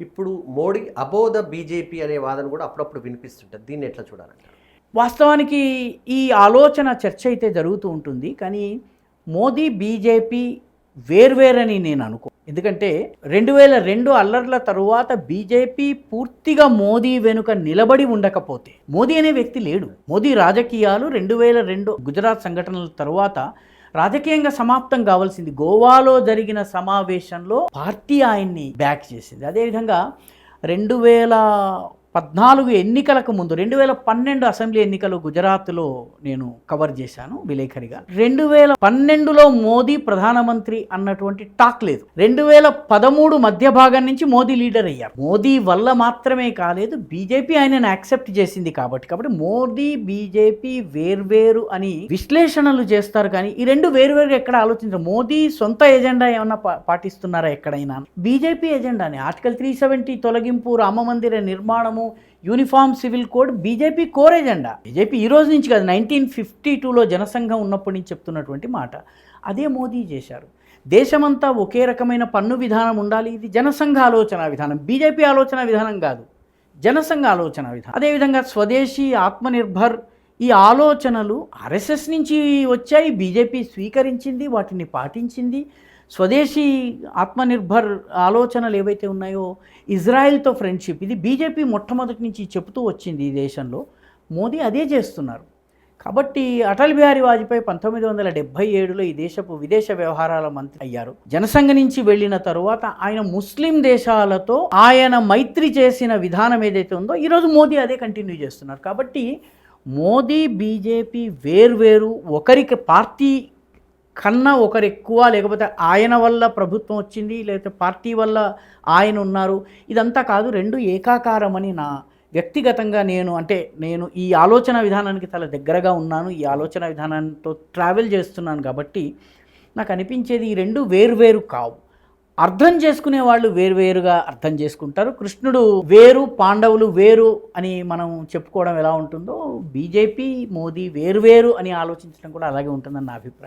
ఇప్పుడు మోడీ అబోధ బీజేపీ అనే వాదన కూడా అప్పుడప్పుడు వినిపిస్తుంటుంది. దీన్ని ఎట్లా చూడాలంటే వాస్తవానికి ఈ ఆలోచన చర్చ అయితే జరుగుతూ ఉంటుంది. కానీ మోదీ బీజేపీ వేర్వేరని నేను అనుకో ఎందుకంటే రెండు వేల రెండు అల్లర్ల తరువాత బీజేపీ పూర్తిగా మోదీ వెనుక నిలబడి ఉండకపోతే మోదీ అనే వ్యక్తి లేడు. మోదీ రాజకీయాలు రెండు వేల రెండు గుజరాత్ సంఘటనల తరువాత రాజకీయంగా సమాప్తం కావాల్సింది గోవాలో జరిగిన సమావేశంలో పార్టీ ఆయన్ని బ్యాక్ చేసింది. అదేవిధంగా రెండు వేల పద్నాలుగు ఎన్నికలకు ముందు రెండు వేల పన్నెండు అసెంబ్లీ ఎన్నికలు గుజరాత్లో నేను కవర్ చేశాను విలేకరిగా. రెండు వేల పన్నెండులో మోదీ ప్రధానమంత్రి అన్నటువంటి టాక్ లేదు. రెండు వేల పదమూడు మధ్య భాగం నుంచి మోదీ లీడర్ అయ్యారు. మోదీ వల్ల మాత్రమే కాలేదు బీజేపీ ఆయనను యాక్సెప్ట్ చేసింది కాబట్టి. కాబట్టి మోదీ బీజేపీ వేర్వేరు అని విశ్లేషణలు చేస్తారు కానీ ఈ రెండు వేర్వేరుగా ఎక్కడ ఆలోచించారు. మోదీ సొంత ఎజెండా ఏమన్నా పాటిస్తున్నారా ఎక్కడైనా? బీజేపీ ఎజెండాని. ఆర్టికల్ త్రీ సెవెంటీ తొలగింపు రామ మందిర నిర్మాణము uniform civil code BJP core agenda BJP ఈ రోజు నుంచి కాదు నైన్టీన్ ఫిఫ్టీ టూలో జనసంఘం ఉన్నప్పటి నుంచి చెప్తున్నటువంటి మాట. అదే మోదీ చేశారు. దేశమంతా ఒకే రకమైన పన్ను విధానం ఉండాలి. ఇది జనసంఘ ఆలోచన విధానం. బీజేపీ ఆలోచన విధానం కాదు. జనసంఘ ఆలోచన విధానం. అదేవిధంగా స్వదేశీ ఆత్మనిర్భర్ ఈ ఆలోచనలు ఆర్ఎస్ఎస్ నుంచి వచ్చాయి బీజేపీ స్వీకరించింది వాటిని పాటించింది. స్వదేశీ ఆత్మనిర్భర్ ఆలోచనలు ఏవైతే ఉన్నాయో ఇజ్రాయెల్తో ఫ్రెండ్షిప్ ఇది బీజేపీ మొట్టమొదటి నుంచి చెబుతూ వచ్చింది ఈ దేశంలో. మోదీ అదే చేస్తున్నారు. కాబట్టి అటల్ బిహారీ వాజ్పేయి పంతొమ్మిది వందల డెబ్బై ఏడులో ఈ దేశపు విదేశ వ్యవహారాల మంత్రి అయ్యారు. జనసంఘ నుంచి వెళ్ళిన తరువాత ఆయన ముస్లిం దేశాలతో ఆయన మైత్రి చేసిన విధానం ఏదైతే ఉందో ఈరోజు మోదీ అదే కంటిన్యూ చేస్తున్నారు. కాబట్టి మోదీ బీజేపీ వేర్వేరు ఒకరికి పార్టీ కన్నా ఒకరు ఎక్కువ లేకపోతే ఆయన వల్ల ప్రభుత్వం వచ్చింది లేకపోతే పార్టీ వల్ల ఆయన ఉన్నారు. ఇదంతా కాదు రెండు ఏకాకారం అని నా వ్యక్తిగతంగా నేను అంటే నేను ఈ ఆలోచన విధానానికి చాలా దగ్గరగా ఉన్నాను. ఈ ఆలోచన విధానంతో ట్రావెల్ చేస్తున్నాను కాబట్టి నాకు అనిపించేది ఈ రెండు వేరువేరు కావు. అర్థం చేసుకునే వాళ్ళు వేరువేరుగా అర్థం చేసుకుంటారు. కృష్ణుడు వేరు పాండవులు వేరు అని మనం చెప్పుకోవడం ఎలా ఉంటుందో బీజేపీ మోదీ వేరువేరు అని ఆలోచించడం కూడా అలాగే ఉంటుందని నా అభిప్రాయం.